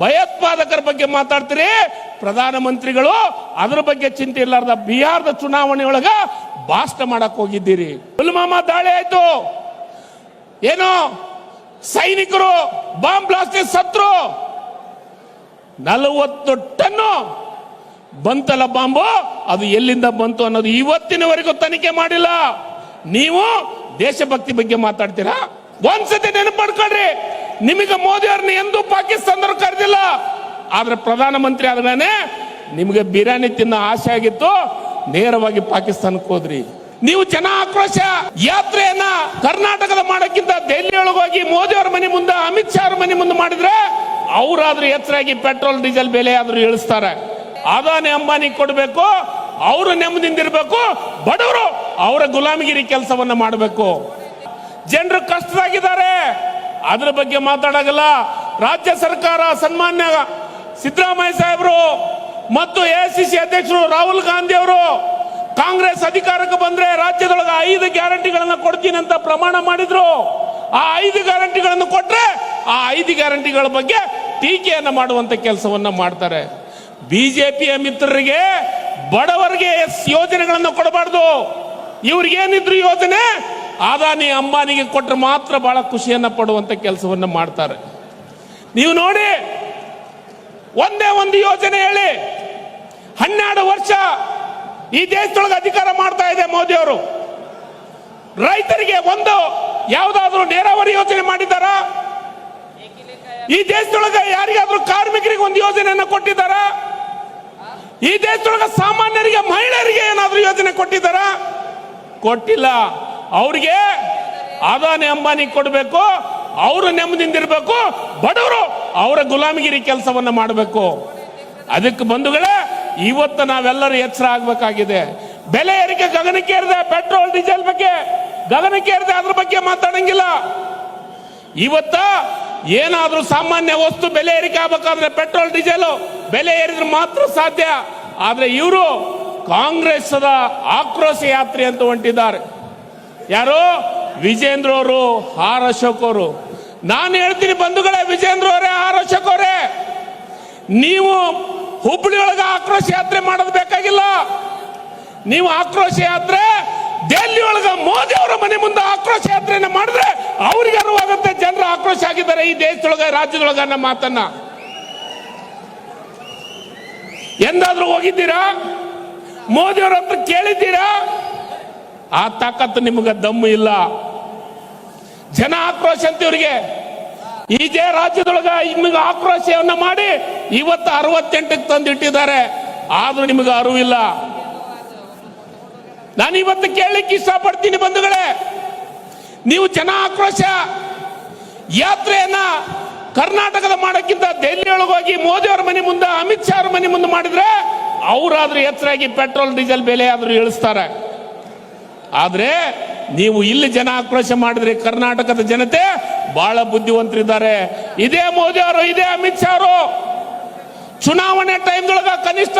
ಭಯೋತ್ಪಾದಕರ ಬಗ್ಗೆ ಮಾತಾಡ್ತೀರಿ? ಪ್ರಧಾನಮಂತ್ರಿಗಳು, ಅದರ ಬಗ್ಗೆ ಚಿಂತೆ ಇಲ್ಲಾರ್ದ ಬಿಹಾರದ ಚುನಾವಣೆ ಒಳಗ ಭಾಷಣ ಮಾಡಕ್ ಹೋಗಿದ್ದೀರಿ. ಪುಲ್ವಾಮಾ ದಾಳಿ ಆಯ್ತು. ಏನು? ಸೈನಿಕರು ಬಾಂಬ್ ಬ್ಲಾಸ್ಟ್ ಸತ್ರು. ನಲವತ್ತು ಟನ್ನು ಬಂತಲ್ಲ ಬಾಂಬು ಅದು ಎಲ್ಲಿಂದ ಬಂತು ಅನ್ನೋದು ಇವತ್ತಿನವರೆಗೂ ತನಿಖೆ ಮಾಡಿಲ್ಲ. ನೀವು ದೇಶಭಕ್ತಿ ಬಗ್ಗೆ ಮಾತಾಡ್ತೀರಾ? ಒಂದ್ಸತಿ ನೆನಪು ಮಾಡ್ಕೊಳ್ರಿ. ನಿಮಗೆ ಮೋದಿ ಅವ್ರನ್ನ ಎಂದೂ ಪಾಕಿಸ್ತಾನದವ್ರು ಕರೆದಿಲ್ಲ. ಆದ್ರೆ ಪ್ರಧಾನಮಂತ್ರಿ ಆದ್ಮೇಲೆ ನಿಮಗೆ ಬಿರಿಯಾನಿ ತಿನ್ನೋ ಆಸೆ ಆಗಿತ್ತು, ನೇರವಾಗಿ ಪಾಕಿಸ್ತಾನಕ್ಕೆ ಹೋದ್ರಿ. ನೀವು ಜನ ಆಕ್ರೋಶ ಯಾತ್ರೆಯನ್ನ ಕರ್ನಾಟಕದ ಮಾಡಕ್ಕಿಂತ ದೆಹಲಿ ಒಳಗೆ ಹೋಗಿ ಮೋದಿ ಅವ್ರ ಮನೆ ಮುಂದೆ, ಅಮಿತ್ ಶಾ ಅವ್ರ ಮನೆ ಮುಂದೆ ಮಾಡಿದ್ರೆ ಅವರಾದ್ರೂ ಎಚ್ಚರಾಗಿ ಪೆಟ್ರೋಲ್, ಡೀಸೆಲ್ ಬೆಲೆ ಆದ್ರೂ ಇಳಿಸ್ತಾರೆ. ಅದಾನೆ ಅಂಬಾನಿ ಕೊಡಬೇಕು, ಅವರು ನೆಮ್ಮದಿಂದಿರ್ಬೇಕು ಬಡವರು ಅವರ ಗುಲಾಮಗಿರಿ ಕೆಲಸವನ್ನ ಮಾಡಬೇಕು. ಜನರು ಕಷ್ಟದಾಗಿದ್ದಾರೆ. ಅದ್ರ ಬಗ್ಗೆ ಮಾತಾಡೋದಿಲ್ಲ. ರಾಜ್ಯ ಸರ್ಕಾರ ಸನ್ಮಾನ್ಯ ಸಿದ್ದರಾಮಯ್ಯ ಸಾಹೇಬರು ಮತ್ತು ಎಐಸಿಸಿ ಅಧ್ಯಕ್ಷರು ರಾಹುಲ್ ಗಾಂಧಿ ಅವರು ಕಾಂಗ್ರೆಸ್ ಅಧಿಕಾರಕ್ಕೆ ಬಂದ್ರೆ ರಾಜ್ಯದೊಳಗೆ ಐದು ಗ್ಯಾರಂಟಿಗಳನ್ನ ಕೊಡ್ತೀನಿ ಅಂತ ಪ್ರಮಾಣ ಮಾಡಿದ್ರು. ಆ ಐದು ಗ್ಯಾರಂಟಿಗಳನ್ನು ಕೊಟ್ರೆ ಆ ಐದು ಗ್ಯಾರಂಟಿಗಳ ಬಗ್ಗೆ ಟೀಕೆಯನ್ನು ಮಾಡುವಂತ ಕೆಲಸವನ್ನ ಮಾಡ್ತಾರೆ. ಬಿಜೆಪಿಯ ಮಿತ್ರರಿಗೆ ಬಡವರಿಗೆ ಎಸ್ ಯೋಜನೆಗಳನ್ನು ಕೊಡಬಾರ್ದು. ಇವ್ರಿಗೇನಿದ್ರು ಯೋಜನೆ? ಅದಾನಿ ಅಂಬಾನಿಗೆ ಕೊಟ್ಟರೆ ಮಾತ್ರ ಬಹಳ ಖುಷಿಯನ್ನು ಪಡುವಂತ ಕೆಲಸವನ್ನು ಮಾಡ್ತಾರೆ. ನೀವು ನೋಡಿ, ಒಂದೇ ಒಂದು ಯೋಜನೆ ಹೇಳಿ, ಹನ್ನೆರಡು ವರ್ಷ ಈ ದೇಶದೊಳಗೆ ಅಧಿಕಾರ ಮಾಡ್ತಾ ಇದೆ ಮೋದಿ ಅವರು. ರೈತರಿಗೆ ಒಂದು ಯಾವುದಾದ್ರೂ ನೀರಾವರಿ ಯೋಜನೆ ಮಾಡಿದಾರ ಈ ದೇಶದೊಳಗೆ ಯಾರಿಗಾದ್ರೂ ಕಾರ್ಮಿಕರಿಗೆ ಒಂದು ಯೋಜನೆಯನ್ನು ಕೊಟ್ಟಿದ್ದಾರ? ಈ ದೇಶದೊಳಗೆ ಸಾಮಾನ್ಯರಿಗೆ, ಮಹಿಳೆಯರಿಗೆ ಏನಾದರೂ ಯೋಜನೆ ಕೊಟ್ಟಿದ್ದಾರಾ? ಕೊಟ್ಟಿಲ್ಲ. ಅವ್ರಿಗೆ ಅದಾನಿ ಅಂಬಾನಿ ಕೊಡಬೇಕು, ಅವರು ನೆಮ್ಮದಿಂದಿರ್ಬೇಕು, ಬಡವರು ಅವರ ಗುಲಾಮಗಿರಿ ಕೆಲಸವನ್ನ ಮಾಡಬೇಕು. ಅದಕ್ಕೆ ಬಂಧುಗಳೇ, ಇವತ್ತು ನಾವೆಲ್ಲರೂ ಎಚ್ಚರ ಆಗ್ಬೇಕಾಗಿದೆ. ಬೆಲೆ ಏರಿಕೆ ಗಗನಕ್ಕೇರಿದೆ ಪೆಟ್ರೋಲ್, ಡೀಸೆಲ್ ಬಗ್ಗೆ ಗಗನಕ್ಕೇರಿದೆ ಅದ್ರ ಬಗ್ಗೆ ಮಾತಾಡಂಗಿಲ್ಲ. ಇವತ್ತ ಏನಾದರೂ ಸಾಮಾನ್ಯ ವಸ್ತು ಬೆಲೆ ಏರಿಕೆ ಆಗ್ಬೇಕಾದ್ರೆ ಪೆಟ್ರೋಲ್, ಡೀಸೆಲ್ ಬೆಲೆ ಏರಿದ್ರೆ ಮಾತ್ರ ಸಾಧ್ಯ. ಆದ್ರೆ ಇವರು ಕಾಂಗ್ರೆಸ್ ಆಕ್ರೋಶ ಯಾತ್ರೆ ಅಂತ ಹೊಂಟಿದ್ದಾರೆ. ಯಾರು? ವಿಜೇಂದ್ರ ಅವರು ಆರ್ ಅಶೋಕ್ ಅವರು. ನಾನು ಹೇಳ್ತೀನಿ ಬಂಧುಗಳೇ, ವಿಜೇಂದ್ರ ಅವರೇ ಆರ್ ಅಶೋಕ್ ಅವರೇ. ನೀವು ಹುಬ್ಬಳ್ಳಿ ಒಳಗ ಆಕ್ರೋಶ ಯಾತ್ರೆ ಮಾಡೋದು ಬೇಕಾಗಿಲ್ಲ. ನೀವು ಆಕ್ರೋಶ ಯಾತ್ರೆ, ದೆಹಲಿ ಒಳಗ ಮೋದಿ ಅವರ ಮನೆ ಮುಂದೆ ಆಕ್ರೋಶ ಯಾತ್ರೆಯನ್ನು ಮಾಡಿದ್ರೆ ಅವ್ರಿಗೆ ಅರಿವಾಗುತ್ತೆ ಜನರು ಆಕ್ರೋಶ ಆಗಿದ್ದಾರೆ ಈ ದೇಶದೊಳಗ ರಾಜ್ಯದೊಳಗ ನಮ್ಮ ಮಾತನ್ನ. ಎಂದಾದ್ರೂ ಹೋಗಿದ್ದೀರಾ? ಮೋದಿ ಅವ್ರ ಹತ್ರ ಕೇಳಿದ್ದೀರಾ? ಆ ತಾಕತ್ತು ನಿಮಗೆ ದಮ್ಮು ಇಲ್ಲ. ಜನ ಆಕ್ರೋಶ ಅಂತ ಇವರಿಗೆ. ಇದೇ ರಾಜ್ಯದೊಳಗ ನಿಮಗೆ ಆಕ್ರೋಶವನ್ನ ಮಾಡಿ ಇವತ್ತು ಅರವತ್ತೆಂಟಕ್ಕೆ ತಂದಿಟ್ಟಿದ್ದಾರೆ. ಆದ್ರೂ ನಿಮಗೆ ಅರಿವಿಲ್ಲ ನಾನು ಇವತ್ತು ಕೇಳಲಿಕ್ಕೆ ಇಷ್ಟಪಡ್ತೀನಿ ಬಂಧುಗಳೇ. ನೀವು ಜನ ಆಕ್ರೋಶ ಯಾತ್ರೆಯನ್ನ ಕರ್ನಾಟಕದ ಮಾಡಕ್ಕಿಂತ ದೆಹಲಿ ಹೋಗಿ ಮೋದಿ ಅವರ ಮನೆ ಮುಂದೆ, ಅಮಿತ್ ಶಾ ಅವರ ಮನೆ ಮುಂದೆ ಮಾಡಿದ್ರೆ ಅವರಾದ್ರೂ ಎಚ್ಚರಾಗಿ ಪೆಟ್ರೋಲ್, ಡೀಸೆಲ್ ಬೆಲೆ ಆದ್ರೂ ಇಳಿಸ್ತಾರೆ. ಆದ್ರೆ ನೀವು ಇಲ್ಲಿ ಜನ ಆಕ್ರೋಶ ಮಾಡಿದ್ರೆ ಕರ್ನಾಟಕದ ಜನತೆ ಬಹಳ ಬುದ್ಧಿವಂತರಿದ್ದಾರೆ. ಇದೇ ಮೋದಿ ಅವರು, ಇದೇ ಅಮಿತ್ ಶಾ ಅವರು. ಚುನಾವಣೆ ಟೈಮ್ದೊಳಗ ಕನಿಷ್ಠ